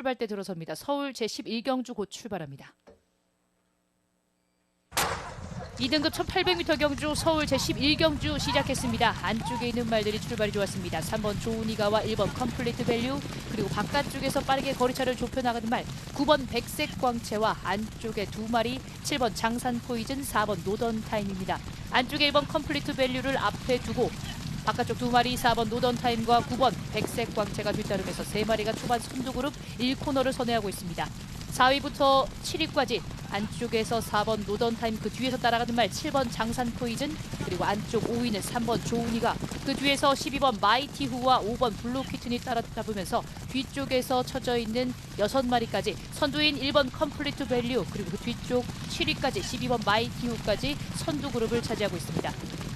출발대 들어섭니다. 서울 제11경주 곧 출발합니다. 2등급 1800m 경주 서울 제11경주 시작했습니다. 안쪽에 있는 말들이 출발이 좋았습니다. 3번 조은이가와 1번 컴플리트 밸류 그리고 바깥쪽에서 빠르게 거리차를 좁혀나가는 말 9번 백색 광채와 안쪽에 두 마리 7번 장산 포이즌 4번 노던 타임입니다. 안쪽에 1번 컴플리트 밸류를 앞에 두고 바깥쪽 두 마리 4번 노던 타임과 9번 백색 광채가 뒤따르면서 세 마리가 초반 선두 그룹 1코너를 선회하고 있습니다. 4위부터 7위까지 안쪽에서 4번 노던 타임 그 뒤에서 따라가는 말 7번 장산 포이즌 그리고 안쪽 5위는 3번 조은이가 그 뒤에서 12번 마이티 후와 5번 블루 키튼이 따라잡으면서 뒤쪽에서 쳐져 있는 6마리까지 선두인 1번 컴플리트 밸류 그리고 그 뒤쪽 7위까지 12번 마이티 후까지 선두 그룹을 차지하고 있습니다.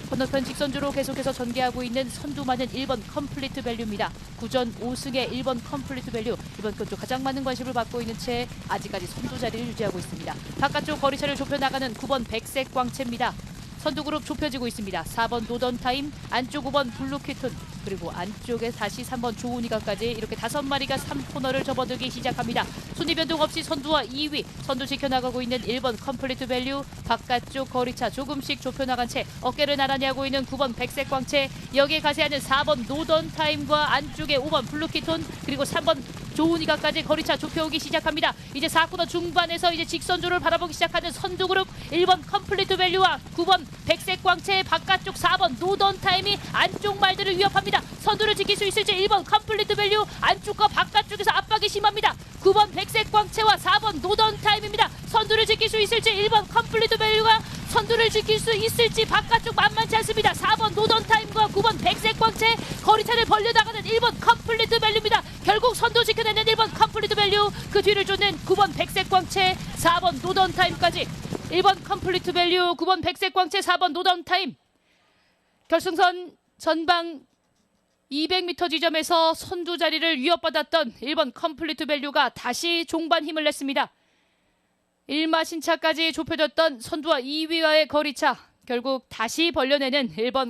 건너편 직선주로 계속해서 전개하고 있는 선두만은 1번 컴플리트 밸류입니다. 구전 5승의 1번 컴플리트 밸류 이번 건조 가장 많은 관심을 받고 있는 채 아직까지 선두 자리를 유지하고 있습니다. 바깥쪽 거리차를 좁혀나가는 9번 백색 광채입니다. 선두 그룹 좁혀지고 있습니다. 4번 노던 타임, 안쪽 5번 블루키튼, 그리고 안쪽에 다시 3번 조은이가까지 이렇게 다섯 마리가 3코너를 접어들기 시작합니다. 순위 변동 없이 선두와 2위, 선두 지켜나가고 있는 1번 컴플리트 밸류, 바깥쪽 거리차 조금씩 좁혀나간 채 어깨를 나란히 하고 있는 9번 백색 광채, 여기에 가세하는 4번 노던 타임과 안쪽에 5번 블루키톤, 그리고 3번 조은이가까지 거리차 좁혀오기 시작합니다. 이제 4코너 중반에서 이제 직선주를 바라보기 시작하는 선두 그룹 1번 컴플리트 밸류와 9번 백색 광채의 바깥쪽 4번 노던 타임이 안쪽 말들을 위협합니다. 선두를 지킬 수 있을지 1번 컴플리트 밸류 안쪽과 바깥쪽에서 압박이 심합니다. 9번 백색 광채와 4번 노던 타임입니다. 선두를 지킬 수 있을지 1번 컴플리트 밸류가 선두를 지킬 수 있을지 바깥쪽 만만치 않습니다. 4번 노던 타임과 9번 백색 광채 거리차를 벌려나가는 1번 컴플리트 밸류입니다. 결국 선두 지켜내는 1번 컴플리트 밸류 그 뒤를 쫓는 9번 백색 광채 4번 노던 타임까지 1번 컴플리트 밸류 9번 백색 광채 4번 노던 타임 결승선 전방 200m 지점에서 선두 자리를 위협받았던 1번 컴플리트 밸류가 다시 종반 힘을 냈습니다. 1마 신차까지 좁혀졌던 선두와 2위와의 거리차 결국 다시 벌려내는 1번